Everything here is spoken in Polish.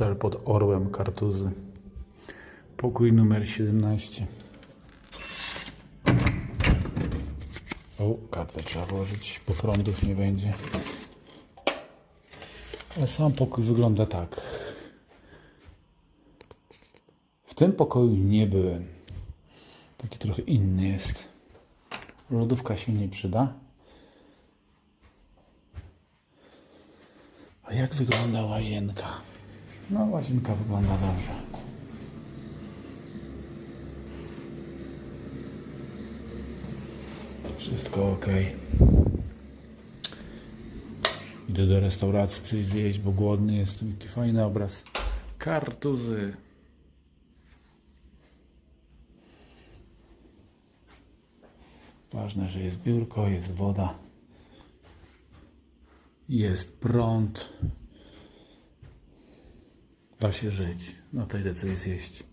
Hotel pod Orłem Kartuzy. Pokój numer 17. O, kartę trzeba włożyć, bo prądów nie będzie. Ale sam pokój wygląda tak. W tym pokoju nie byłem. Taki trochę inny jest. Lodówka się nie przyda. A jak wygląda łazienka? No, łazienka wygląda dobrze. Wszystko ok. Idę do restauracji coś zjeść, bo głodny jestem. Jaki fajny obraz. Kartuzy. Ważne, że jest biurko, jest woda. Jest prąd. Da się żyć. To idę coś zjeść.